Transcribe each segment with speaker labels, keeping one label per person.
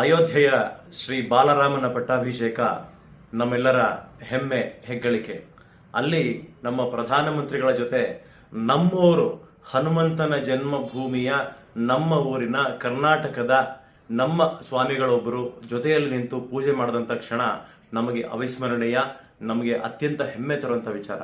Speaker 1: ಅಯೋಧ್ಯೆಯ ಶ್ರೀ ಬಾಲರಾಮನ ಪಟ್ಟಾಭಿಷೇಕ ನಮ್ಮೆಲ್ಲರ ಹೆಮ್ಮೆ, ಹೆಗ್ಗಳಿಕೆ. ಅಲ್ಲಿ ನಮ್ಮ ಪ್ರಧಾನಮಂತ್ರಿಗಳ ಜೊತೆ ನಮ್ಮೂರು ಹನುಮಂತನ ಜನ್ಮಭೂಮಿಯ ನಮ್ಮ ಊರಿನ ಕರ್ನಾಟಕದ ನಮ್ಮ ಸ್ವಾಮಿಗಳೊಬ್ಬರು ಜೊತೆಯಲ್ಲಿ ನಿಂತು ಪೂಜೆ ಮಾಡಿದಂಥ ಕ್ಷಣ ನಮಗೆ ಅವಿಸ್ಮರಣೀಯ, ನಮಗೆ ಅತ್ಯಂತ ಹೆಮ್ಮೆ ತರುವಂಥ ವಿಚಾರ.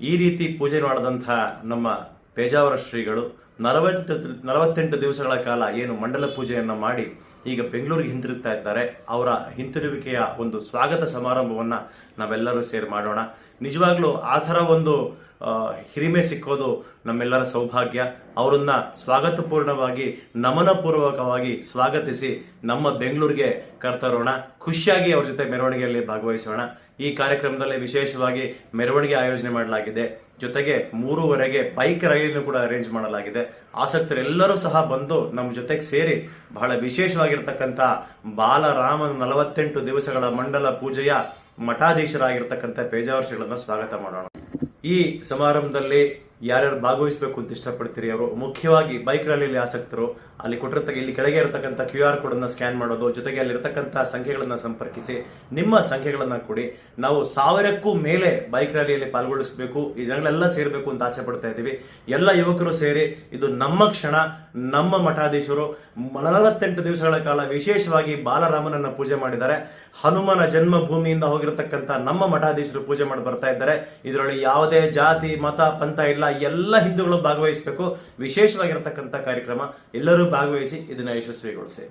Speaker 1: ಈ ರೀತಿ ಪೂಜೆ ಮಾಡಿದಂಥ ನಮ್ಮ ಪೇಜಾವರ ಶ್ರೀಗಳು ನಲವತ್ತು ನಲವತ್ತೆಂಟು ದಿವಸಗಳ ಕಾಲ ಏನು ಮಂಡಲ ಪೂಜೆಯನ್ನು ಮಾಡಿ ಈಗ ಬೆಂಗಳೂರಿಗೆ ಹಿಂತಿರುಗ್ತಾ ಇದ್ದಾರೆ. ಅವರ ಹಿಂತಿರುವಿಕೆಯ ಒಂದು ಸ್ವಾಗತ ಸಮಾರಂಭವನ್ನು ನಾವೆಲ್ಲರೂ ಸೇರಿ ಮಾಡೋಣ. ನಿಜವಾಗ್ಲೂ ಆ ಥರ ಒಂದು ಹಿರಿಮೆ ಸಿಕ್ಕೋದು ನಮ್ಮೆಲ್ಲರ ಸೌಭಾಗ್ಯ. ಅವರನ್ನ ಸ್ವಾಗತಪೂರ್ಣವಾಗಿ, ನಮನಪೂರ್ವಕವಾಗಿ ಸ್ವಾಗತಿಸಿ ನಮ್ಮ ಬೆಂಗಳೂರಿಗೆ ಕರ್ತರೋಣ. ಖುಷಿಯಾಗಿ ಅವ್ರ ಜೊತೆ ಮೆರವಣಿಗೆಯಲ್ಲಿ ಭಾಗವಹಿಸೋಣ. ಈ ಕಾರ್ಯಕ್ರಮದಲ್ಲಿ ವಿಶೇಷವಾಗಿ ಮೆರವಣಿಗೆ ಆಯೋಜನೆ ಮಾಡಲಾಗಿದೆ. ಜೊತೆಗೆ ಮೂರುವರೆಗೆ ಬೈಕ್ ರೈಲನ್ನು ಕೂಡ ಅರೇಂಜ್ ಮಾಡಲಾಗಿದೆ. ಆಸಕ್ತರೆಲ್ಲರೂ ಸಹ ಬಂದು ನಮ್ಮ ಜೊತೆಗೆ ಸೇರಿ ಬಹಳ ವಿಶೇಷವಾಗಿರ್ತಕ್ಕಂಥ ಬಾಲರಾಮನ ನಲವತ್ತೆಂಟು ದಿವಸಗಳ ಮಂಡಲ ಪೂಜೆಯ ಮಠಾಧೀಶರಾಗಿರ್ತಕ್ಕಂಥ ಪೇಜಾವರ್ಷಿಗಳನ್ನು ಸ್ವಾಗತ ಮಾಡೋಣ. ಈ ಸಮಾರಂಭದಲ್ಲಿ ಯಾರ್ಯಾರು ಭಾಗವಹಿಸಬೇಕು ಅಂತ ಇಷ್ಟಪಡ್ತೀರಿ ಅವರು? ಮುಖ್ಯವಾಗಿ ಬೈಕ್ ರ್ಯಾಲಿಯಲ್ಲಿ ಆಸಕ್ತರು. ಅಲ್ಲಿ ಕೊಟ್ಟಿರ್ತಕ್ಕ ಇಲ್ಲಿ ಕೆಳಗೆ ಇರತಕ್ಕಂಥ ಕ್ಯೂ ಆರ್ ಕೋಡ್ ಅನ್ನ ಸ್ಕ್ಯಾನ್ ಮಾಡೋದು, ಜೊತೆಗೆ ಅಲ್ಲಿರ್ತಕ್ಕಂಥ ಸಂಖ್ಯೆಗಳನ್ನು ಸಂಪರ್ಕಿಸಿ, ನಿಮ್ಮ ಸಂಖ್ಯೆಗಳನ್ನು ಕೊಡಿ ನಾವು ಸಾವಿರಕ್ಕೂ ಮೇಲೆ ಬೈಕ್ ರ್ಯಾಲಿಯಲ್ಲಿ ಪಾಲ್ಗೊಳಿಸಬೇಕು ಈ ಜನಗಳೆಲ್ಲ ಸೇರಬೇಕು ಅಂತ ಆಸೆ ಪಡ್ತಾ ಇದ್ದೀವಿ. ಎಲ್ಲ ಯುವಕರು ಸೇರಿ ಇದು ನಮ್ಮ ಕ್ಷಣ, ನಮ್ಮ ಮಠಾಧೀಶರು. ನಲವತ್ತೆಂಟು ದಿವಸಗಳ ಕಾಲ ವಿಶೇಷವಾಗಿ ಬಾಲರಾಮನನ್ನ ಪೂಜೆ ಮಾಡಿದ್ದಾರೆ. ಹನುಮನ ಜನ್ಮಭೂಮಿಯಿಂದ ಹೋಗಿರತಕ್ಕಂಥ ನಮ್ಮ ಮಠಾಧೀಶರು ಪೂಜೆ ಮಾಡಿ ಬರ್ತಾ ಇದ್ದಾರೆ. ಇದರಲ್ಲಿ ಯಾವುದೇ ಜಾತಿ, ಮತ, ಪಂಥ ಇಲ್ಲ. ಎಲ್ಲ ಹಿಂದೂಗಳು ಭಾಗವಹಿಸಬೇಕು. ವಿಶೇಷವಾಗಿರತಕ್ಕಂಥ ಕಾರ್ಯಕ್ರಮ ಎಲ್ಲರೂ ಭಾಗವಹಿಸಿ ಇದನ್ನು ಯಶಸ್ವಿಗೊಳಿಸಿ.